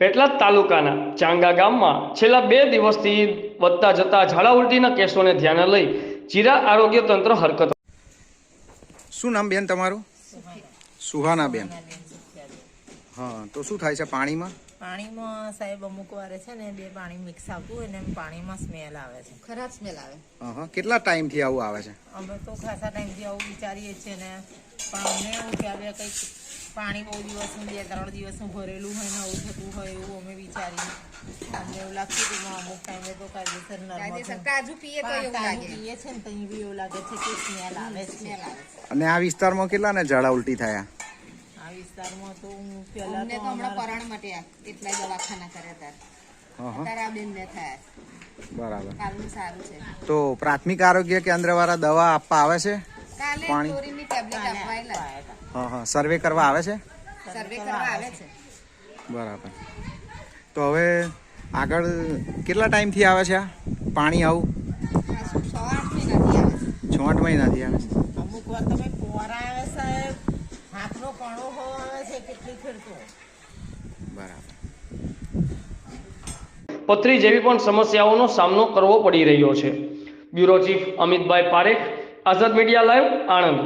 પેટલાદ તાલુકાના ચાંગા ગામમાં છેલ્લા બે દિવસથી વધતા જતા ઝાડા ઉલટીના કેસોને ધ્યાને લઈ જીરા આરોગ્ય તંત્ર હરકત શું નામ બેન તમારું? સુહાના બેન. હા તો શું થાય છે પાણીમાં? પાણીમાં સાહેબ અમુક વારે છે ને બે પાણી મિક્સ આવતું હોય ને પાણીમાં સ્મેલ આવે છે. ખરાબ સ્મેલ આવે. હા કેટલા ટાઈમથી આવું આવે છે? અમે તો ખાસા ટાઈમથી આવું વિચારીએ છીએ ને પણ અમને એવું કે હવે કંઈક પાણી બહુ દિવસનું બે ત્રણ દિવસનું ભરેલું હોય ને આવું થતું હોય એવું અમે વિચારીએ. અમને એવું લાગતું હતું કે અમુક ટાઈમે તો કાયદેસર નર્મદ. કાજુ પીએ તો એવું લાગે. પીએ છે ને તો બી એવું લાગે છે કે સ્મેલ આવે છે. સ્મેલ આવે અને આ વિસ્તારમાં કેટલાને ઝાડા ઉલટી થયા? આ વિસ્તારમાં તો હું પહેલા અમને તો હમણાં પરણ મટ્યા એટલા દવાખાના કર્યા હતા. બરાબર. સારું છે. તો પ્રાથમિક આરોગ્ય કેન્દ્રવાળા દવા આપવા આવે છે? પાણી? હા હા. સર્વે કરવા આવે છે? સર્વે કરવા આવે છે. બરાબર. તો હવે આગળ કેટલા ટાઈમથી આવે છે આ પાણી આવું? છ આઠ મહિનાથી આવે? છે અમુક વાર તમે આવે સાહેબ હાથનો કણો હો આવે છે કેટલી ખેડતો બરાબર. પથરી જેવી પણ સમસ્યાઓનો સામનો કરવો પડી રહ્યો છે. Bureau chief Amitbhai Parekh Azad media live Anand.